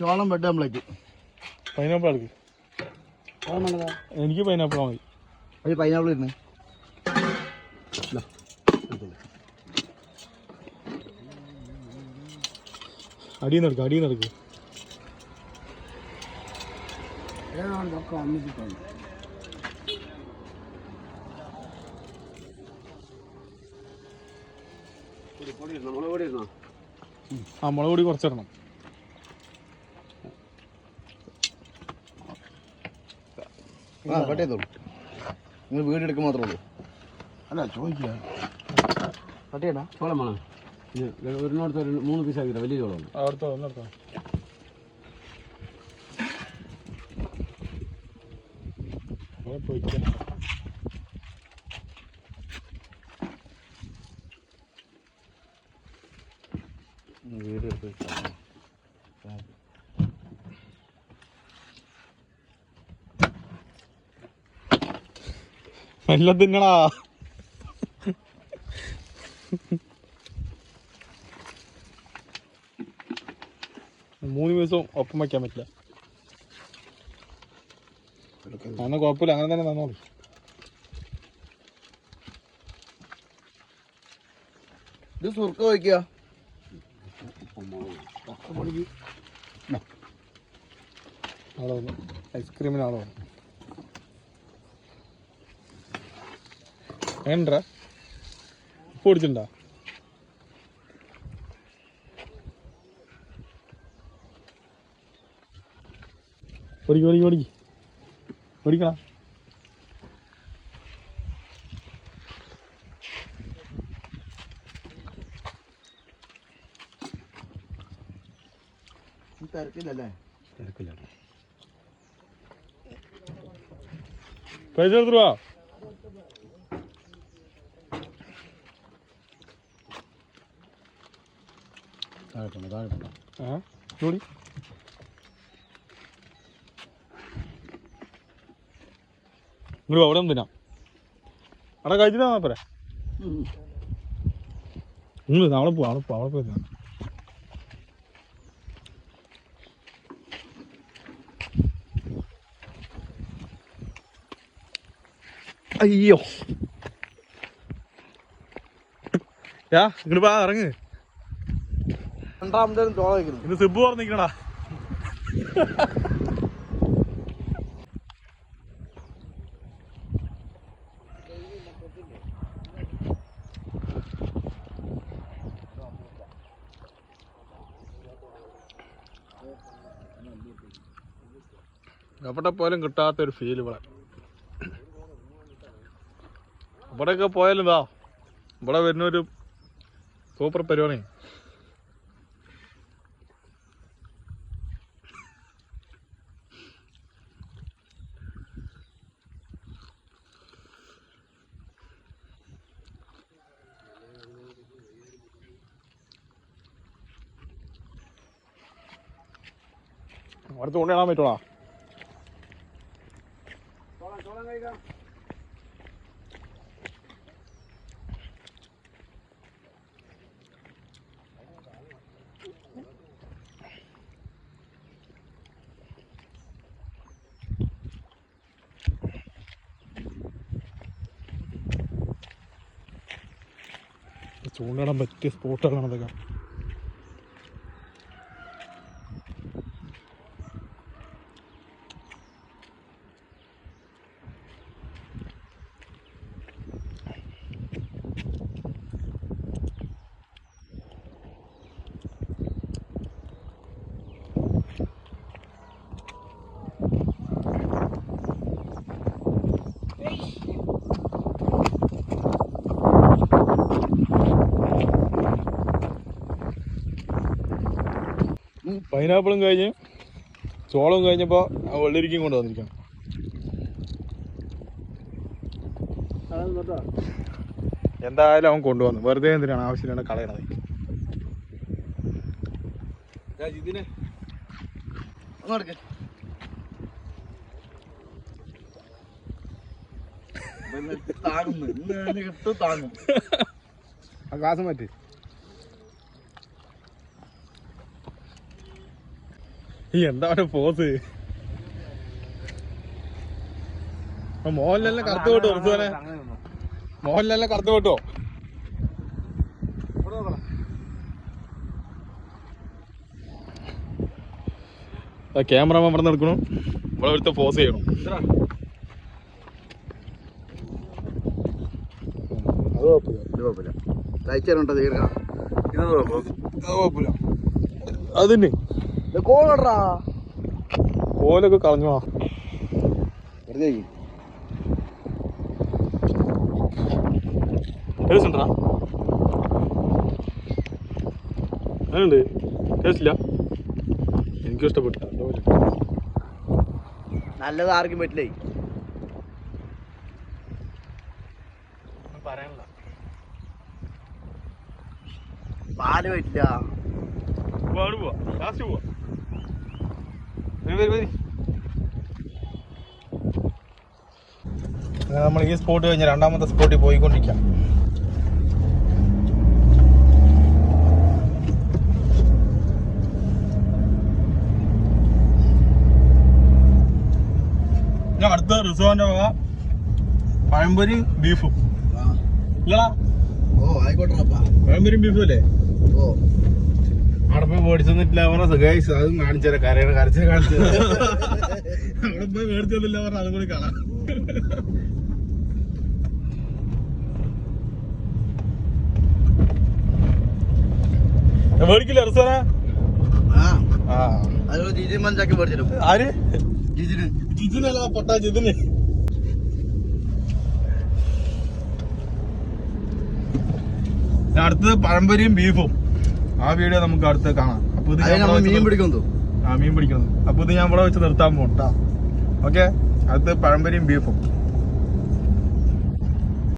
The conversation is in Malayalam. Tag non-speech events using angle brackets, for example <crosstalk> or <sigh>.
ചോളം ബെഡ് നമ്മളേക്ക് പൈനാപ്പിൾ എടുക്ക് എനിക്ക് പൈനാപ്പിൾ മതി. ഒരു പൈനാപ്പിൾ ഇരുന്ന് അടിയിൽ നിന്ന് എടുക്കുക അടിയിൽ നിന്ന് എടുക്കുക ആ മുളക് പൊടി കുറച്ചിടണം. ആ കട്ട് ചെയ്തോളൂ. നിങ്ങൾ വീട് എടുക്കുക മാത്രമേ ഉള്ളൂ. അല്ല ചോദിക്കുക കട്ട് ചെയ്യടാ. ചോളം വേണം. പിന്നെ ഒരിനോടത്ത് ഒരു മൂന്ന് പീസ് ആക്കിയിട്ട് വലിയ ചോളം അവിടുത്തെ ഒന്നെടുത്തോ പോയിക്കാം വീട് എടുത്ത് എല്ലാം തിന്നടാ മൂന്ന് ദിവസവും ഒപ്പം വയ്ക്കാൻ പറ്റില്ല. അന്ന് കുഴപ്പമില്ല അങ്ങനെ തന്നെ തന്നോളൂ. ഇത് സുർക്ക വയ്ക്കുക ആളെ വേണ്ട ഉപ്പ് പിടിച്ചിട്ടുണ്ടോ ഓടിക്ക് ഓടിക്ക് ഓടിക്ക് ഓടിക്കണം തിരക്കില്ലല്ലേ? തിരക്കില്ല. പൈസ എടുത്തിട്ട് വാ താഴെ പോണ്ട താഴെ പോണ്ട ആ ജോളി? ഇങ്ങോട്ട് അവിടെ തിന്നാം. അവിടെ കഴിച്ചിട്ടാ പോരെ? നിങ്ങൾ അവിടെ പോ അവിടെ പോ അവിടെ പോയി. അയ്യോ. യാ ഇങ്ങോട്ട് വാ ഇറങ്ങ്. രണ്ടാമത്തേലും ചോളം വയ്ക്കുന്നു ഇത് പറഞ്ഞിരിക്കണ എവിടെ പോയാലും കിട്ടാത്തൊരു ഫീൽ ഇവിടെ. ഇവിടെയൊക്കെ പോയാലും ഇതാ ഇവിടെ വരുന്നൊരു സൂപ്പർ പരിപാടി. അവിടെ കൊണ്ടിടാൻ പറ്റൂടാ ചൂണ്ടിടാൻ പറ്റിയ സ്പോട്ടുകളാണ് ഇതൊക്കെ. പൈനാപ്പിളും കഴിഞ്ഞ് ചോളവും കഴിഞ്ഞപ്പോൾ വെള്ളരിക്കും കൊണ്ട് വന്നിരിക്കണം. എന്തായാലും അവൻ കൊണ്ടുവന്നു. വെറുതെ എന്തിനാണ് ആവശ്യമില്ലാണ്ട് കളയണത്? ഇതിനെ <laughs> താങ്ങുന്നു. താങ്ങും ആ ഗ്ലാസ് എന്താണ് പോസ്? മോഹൻലാലിനെ കറുത്ത് പോട്ടോ ഋതുവനെ മോഹൻലാലിനെ കറുത്ത് പോട്ടോ ക്യാമറമാൻ ഇവിടെ എടുക്കണം. ഇവിടെ ഒരുത്ത പോസ് ചെയ്യണം. അത് കുഴപ്പമില്ല. തീർക്കാം ഇത് കുഴപ്പമില്ല. അതിന്? കോളടാ. ഓലൊക്കെ കളഞ്ഞോ വെറുതെ അതുണ്ട് ടേസ്റ്റ് ഇല്ല. എനിക്കും ഇഷ്ടപ്പെട്ടു. നല്ലത് ആർക്കും പറ്റില്ലേ. പറയാനില്ല. പാൽ പറ്റില്ല. പോവാ പോവാ. ലാസ്റ്റ് പോവാ. വരി അങ്ങനെ നമ്മൾ ഈ സ്പോട്ട് കഴിഞ്ഞ് രണ്ടാമത്തെ സ്പോട്ടിൽ പോയിക്കൊണ്ടിരിക്കാം. ഞാൻ അടുത്ത റിസോർട്ടിന്റെ വക പഴംപൊരിയും ബീഫും ഇല്ലടാ. ഓ ആയിക്കോട്ടെ പഴംപൊരിയും ബീഫും അല്ലേ? ഓ. മേടിച്ചൊന്നിട്ടില്ല പറഞ്ഞ ഗൈസ് അതും കാണിച്ചു തരാം കരയുടെ കരച്ചിൽ കാണിച്ചു അവിടെ പോയി മേടിച്ചൊന്നില്ല പറഞ്ഞ അതും കൂടി കാണാം. മേടിക്കില്ല മേടിച്ചിട്ടും ആര്? ജിജിന്. ജിതിനല്ല പൊട്ടാ ജിതിന് അടുത്തത് പഴംപൊരിയും ബീഫും. ആ വീഡിയോ നമുക്ക് അടുത്ത് കാണാം. അപ്പൊ ഇത് ഞാൻ ഇവിടെ മീൻ വെച്ച് പിടിക്കുന്നു ആ മീൻ പിടിക്കുന്നു അപ്പൊ ഇത് ഞാൻ ഇവിടെ വെച്ച് നിർത്താൻ പോട്ടാ ഓക്കെ? അടുത്ത് പഴംപൊരിയും ബീഫും.